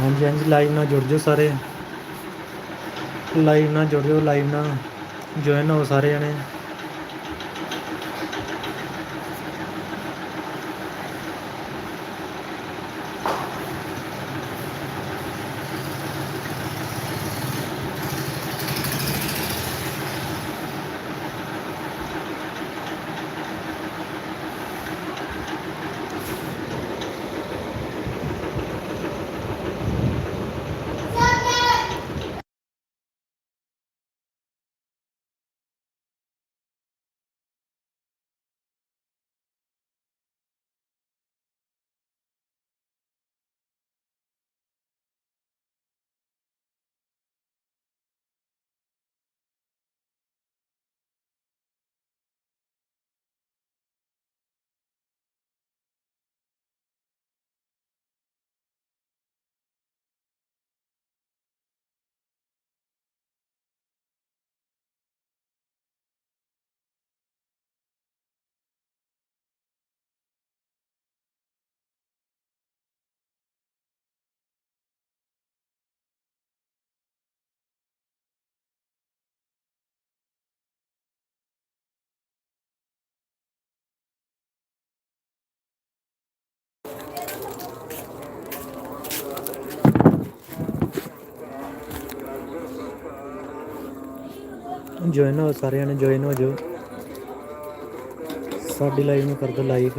ਹਾਂਜੀ ਹਾਂਜੀ ਲਾਈਵ ਨਾਲ ਜੁੜ ਜਾਓ ਸਾਰੇ। ਲਾਈਵ ਨਾਲ ਜੁੜ ਜਾਓ ਲਾਈਵ ਨਾਲ ਜੁਆਇਨ ਹੋ ਸਾਰੇ ਜਣੇ। ਜੁਆਇਨ ਹੋ ਸਾਰੇ ਜਣੇ ਜੁਆਇਨ ਹੋ ਜਾਓ। ਸਾਡੀ ਲਾਈਵ ਨੂੰ ਕਰ ਦਿਓ ਲਾਈਕ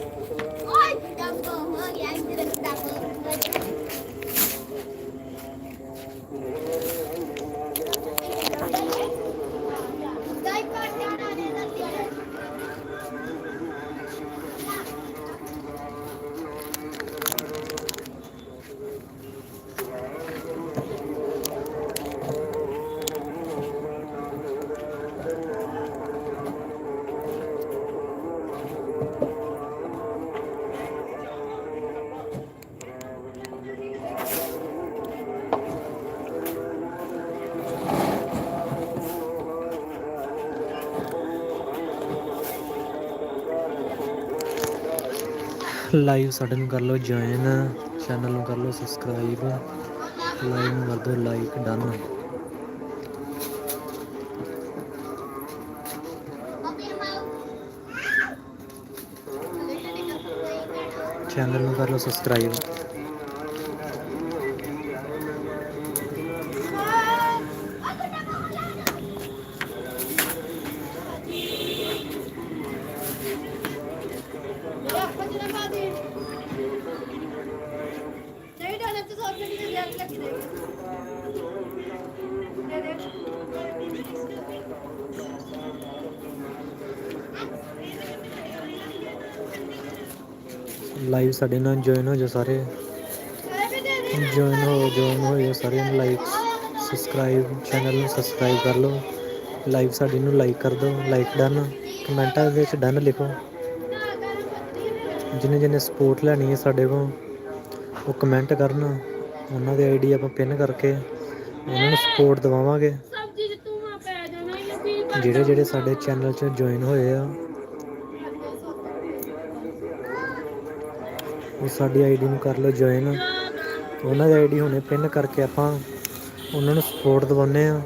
ਲਾਈਵ ਸਾਡੇ ਨੂੰ ਕਰ ਲਓ ਜੁਆਇਨ ਚੈਨਲ ਨੂੰ ਕਰ ਲਓ ਸਬਸਕ੍ਰਾਈਬ ਲਾਈਵ ਨੂੰ ਕਰ ਦਿਓ ਲਾਈਕ ਡਨ Papi ਲਾਈਵ ਸਾਡੇ ਨਾਲ ਜੁਆਇਨ ਹੋ ਜਾ ਸਾਰੇ। ਜੁਆਇਨ ਹੋ ਜੁਆਇਨ ਹੋ ਜਾ ਸਾਰੇ ਨੂੰ ਲਾਈਕ ਸਬਸਕ੍ਰਾਈਬ ਚੈਨਲ ਨੂੰ ਸਬਸਕ੍ਰਾਈਬ ਕਰ ਲਓ। ਲਾਈਵ ਸਾਡੇ ਨੂੰ ਲਾਈਕ ਕਰ ਦਿਓ ਲਾਈਕ ਡਨ ਕਮੈਂਟਾਂ ਵਿੱਚ ਡਨ ਲਿਖੋ। ਜਿਨੇ ਜਿਨੇ ਸਪੋਰਟ ਲੈਣੀ ਹੈ ਸਾਡੇ ਕੋਲ, ਉਹ ਕਮੈਂਟ ਕਰਨ। ਉਹਨਾਂ ਦੇ ਆਈਡੀ ਆਪਾਂ ਪਿੰਨ ਕਰਕੇ ਉਹਨਾਂ ਨੂੰ ਸਪੋਰਟ ਦਿਵਾਵਾਂਗੇ। ਜਿਹੜੇ ਜਿਹੜੇ ਸਾਡੇ ਚੈਨਲ 'ਚ ਜੁਆਇਨ ਹੋਏ ਆ, ਉਹ ਸਾਡੀ ਆਈਡੀ ਨੂੰ ਕਰ ਲਓ ਜੁਆਇਨ ਉਹਨਾਂ ਦੀ ਆਈਡੀ ਹੁਣੇ ਪਿੰਨ ਕਰਕੇ ਆਪਾਂ ਉਹਨਾਂ ਨੂੰ ਸਪੋਰਟ ਦਿਵਾਉਨੇ ਆ।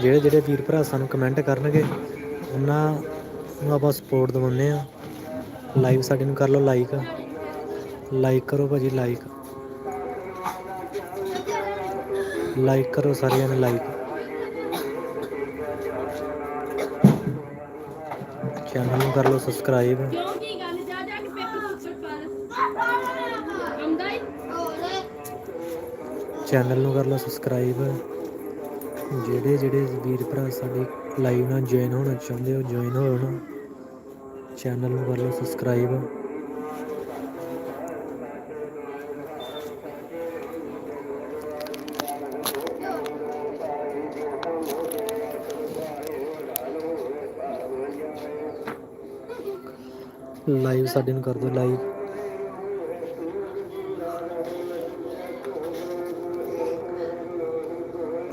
ਜਿਹੜੇ ਜਿਹੜੇ ਵੀਰ ਭਰਾ ਸਾਨੂੰ ਕਮੈਂਟ ਕਰਨਗੇ, ਉਹਨਾਂ ਨੂੰ ਆਪਾਂ ਸਪੋਰਟ ਦਿਵਾਉਨੇ ਆ। ਲਾਈਵ ਸਾਡੇ ਨੂੰ ਕਰ ਲਓ ਲਾਈਕ ਲਾਈਕ ਕਰੋ ਭਾਜੀ ਲਾਈਕ ਲਾਈਕ ਕਰੋ ਸਾਰਿਆਂ ਨੇ ਲਾਈਕ ਚੈਨਲ ਨੂੰ ਕਰ ਲਓ ਸਬਸਕ੍ਰਾਈਬ ਚੈਨਲ ਨੂੰ ਕਰ ਲਓ ਸਬਸਕ੍ਰਾਈਬ ਜਿਹੜੇ ਜਿਹੜੇ ਵੀਰ ਭਰਾ ਸਾਡੇ ਲਾਈਵ ਨਾਲ ਜੁਆਇਨ ਹੋਣਾ ਚਾਹੁੰਦੇ ਹੋ ਜੁਆਇਨ ਹੋਣਾ ਚੈਨਲ ਨੂੰ ਕਰ ਲਓ ਸਬਸਕ੍ਰਾਈਬ ਲਾਈਵ ਸਾਡੇ ਨੂੰ ਕਰ ਦਿਓ ਲਾਈਵ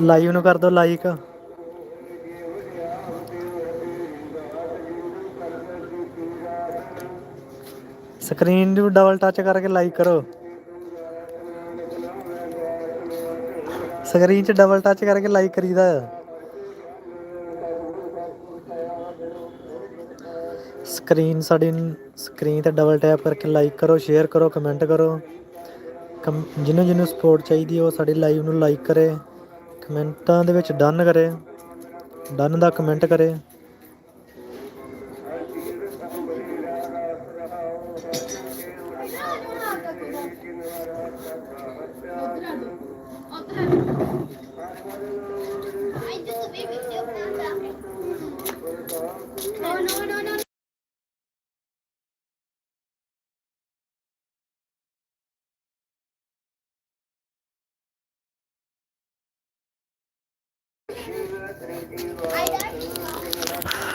ਲਾਈਵ ਨੂੰ ਕਰ ਦਿਓ ਲਾਈਕ ਸਕਰੀਨ ਨੂੰ ਡਬਲ ਟੱਚ ਕਰਕੇ ਲਾਈਕ ਕਰੋ। ਸਕਰੀਨ 'ਚ ਡਬਲ ਟੱਚ ਕਰਕੇ ਲਾਈਕ ਕਰੀਦਾ। ਆ ਸਕਰੀਨ ਸਾਡੀ ਸਕਰੀਨ ਤੇ ਡਬਲ ਟੈਪ ਕਰਕੇ ਲਾਈਕ ਕਰੋ ਸ਼ੇਅਰ ਕਰੋ ਕਮੈਂਟ ਕਰੋ। ਕਮ ਜਿਹਨੂੰ ਜਿਹਨੂੰ ਸਪੋਰਟ ਚਾਹੀਦੀ ਉਹ ਸਾਡੀ ਲਾਈਵ ਨੂੰ ਲਾਈਕ ਕਰੇ। ਕਮੈਂਟਾਂ ਦੇ ਵਿੱਚ ਡਨ ਕਰੇ। ਡਨ ਦਾ ਕਮੈਂਟ ਕਰੇ।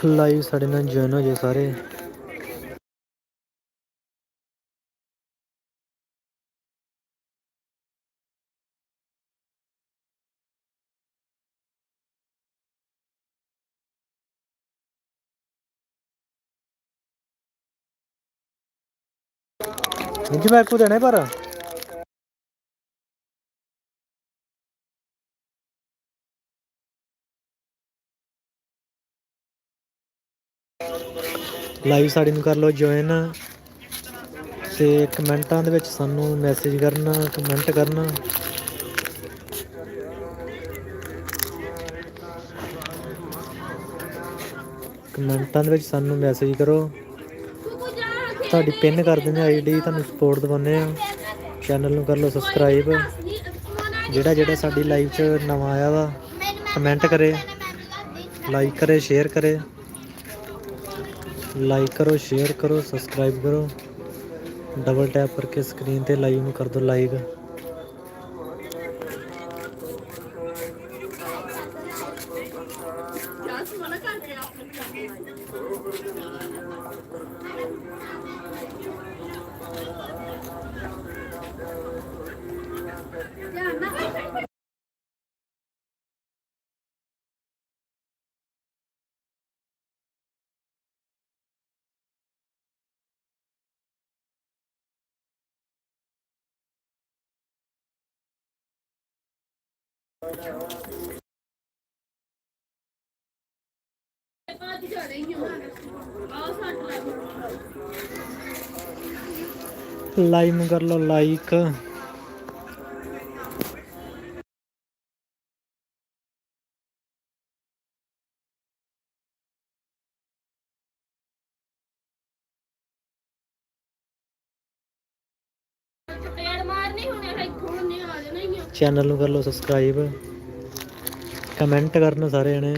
ਲਾਈਵ ਸਾਡੇ ਨਾਲ ਜੁਆਇਨ ਹੋ ਜਾਓ ਸਾਰੇ। ਨਿੱਜੀ ਬੈਗ ਕੋ ਦੇਣੇ ਪਰ। ਲਾਈਵ ਸਾਡੀ ਨੂੰ ਕਰ ਲਓ ਜੁਆਇਨ ਤੇ ਕਮੈਂਟਾਂ ਦੇ ਵਿੱਚ ਸਾਨੂੰ ਮੈਸੇਜ ਕਰਨਾ ਕਮੈਂਟ ਕਰਨਾ। ਕਮੈਂਟਾਂ ਦੇ ਵਿੱਚ ਸਾਨੂੰ ਮੈਸੇਜ ਕਰੋ। ਤੁਹਾਡੀ ਪਿੰਨ ਕਰ ਦਿੰਦੇ ਆਈਡੀ ਤੁਹਾਨੂੰ ਸਪੋਰਟ ਦਵਾਉਂਦੇ ਆ। ਚੈਨਲ ਨੂੰ ਕਰ ਲਓ ਸਬਸਕ੍ਰਾਈਬ ਜਿਹੜਾ ਜਿਹੜਾ ਸਾਡੀ ਲਾਈਵ 'ਚ ਨਵਾਂ ਆਇਆ ਵਾ ਕਮੈਂਟ ਕਰੇ। ਲਾਈਕ ਕਰੇ ਸ਼ੇਅਰ ਕਰੇ। ਲਾਈਕ ਕਰੋ ਸ਼ੇਅਰ ਕਰੋ ਸਬਸਕ੍ਰਾਈਬ ਕਰੋ। ਡਬਲ ਟੈਪ ਕਰਕੇ ਸਕਰੀਨ ਤੇ ਲਾਈਵ ਨੂੰ ਕਰ ਦਿਓ ਲਾਈਕ ਲਾਈਵ ਨੂੰ ਕਰ ਲਓ ਲਾਈਕ। ਪੇੜ ਮਾਰਨੀ ਹੁਣੇ ਇੱਥੋਂ ਹੁਣੇ ਆ। ਜਾਣਾ ਚੈਨਲ ਨੂੰ ਕਰ ਲਓ ਸਬਸਕ੍ਰਾਈਬ ਕਮੈਂਟ ਕਰਨਾ ਸਾਰੇ ਜਣੇ।